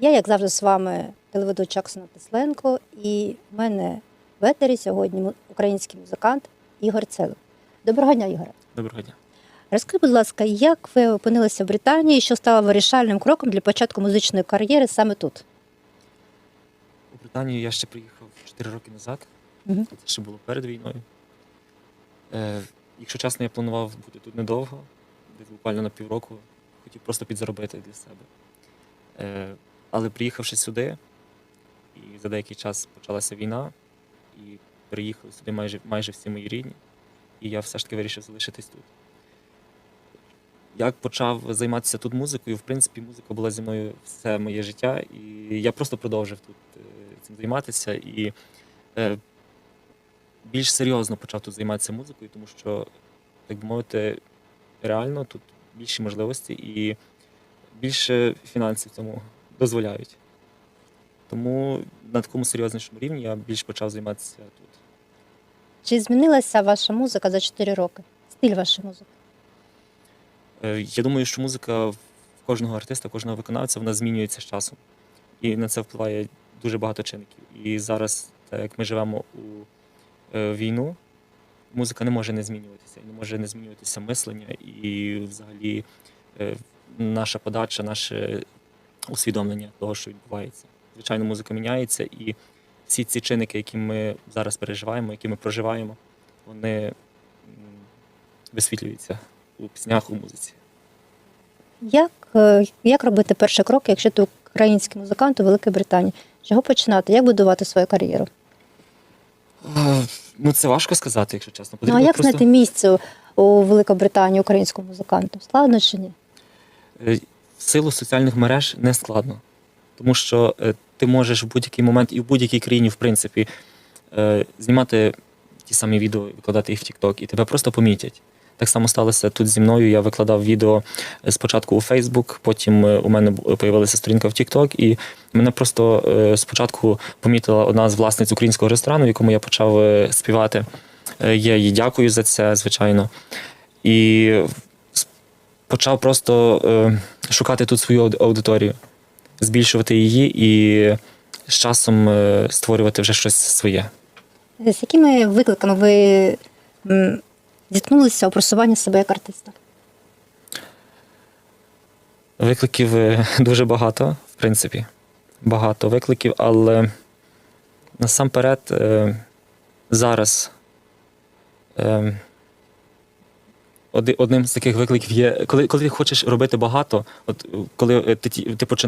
Я, як завжди, з вами телеведуча Оксана Тесленко, і в мене в етері сьогодні український музикант Ігор Целик. Доброго дня, Ігоре. Доброго дня. Розкажіть, будь ласка, як ви опинилися в Британії, що стало вирішальним кроком для початку музичної кар'єри саме тут? У Британію я ще приїхав 4 роки назад. Мгм. Це ще було перед війною. Е, якщо чесно, я планував бути тут недовго, буквально на півроку. Хотів просто підзаробити для себе. Е, але приїхавши сюди, і за деякий час почалася війна, і приїхали сюди майже, майже всі мої рідні, і я все ж таки вирішив залишитись тут. Як почав займатися тут музикою, в принципі, музика була зі мною все моє життя, і я просто продовжив тут е, цим займатися і е, більш серйозно почав тут займатися музикою, тому що, так би мовити, реально тут більші можливості і більше фінансів цьому дозволяють. Тому на такому серйознішому рівні я більш почав займатися тут. Чи змінилася ваша музика за 4 роки? Стиль вашої музики? Е, Я думаю, що музика в кожного артиста, кожного виконавця вона змінюється з часом. І на це впливає дуже багато чинників. І зараз, так як ми живемо у е, війну, музика не може не змінюватися, не може не змінюватися мислення і взагалі е, наша подача, наше усвідомлення того, що відбувається. Звичайно, музика міняється, і всі ці чинники, які ми зараз переживаємо, які ми проживаємо, вони висвітлюються у піснях, у музиці. Як, е, як робити перший крок, якщо ти український музикант у Великій Британії? Чого починати? Як будувати свою кар'єру? Е, Ну, це важко сказати, якщо чесно. Ну а як знайти місце у Великобританії українському музиканту? Складно чи ні? В силу соціальних мереж не складно. Тому що е, ти можеш в будь-який момент і в будь-якій країні, в принципі, е, знімати ті самі відео, викладати їх в TikTok, і тебе просто помітять. Так само сталося тут зі мною. Я викладав відео е, спочатку у Facebook, потім у мене появилася сторінка в TikTok, і мене просто спочатку помітила одна з власниць українського ресторану, в якому я почав співати. Я їй дякую за це, звичайно. І почав просто шукати тут свою аудиторію, збільшувати її і з часом е, створювати вже щось своє. З якими викликами ви зіткнулися у просуванні себе як артиста? Викликів е, дуже багато, в принципі. Багато викликів, але насамперед е, зараз е, оди- одним з таких викликів є, коли, коли ти хочеш робити багато, от коли е, ти, ти починаєш.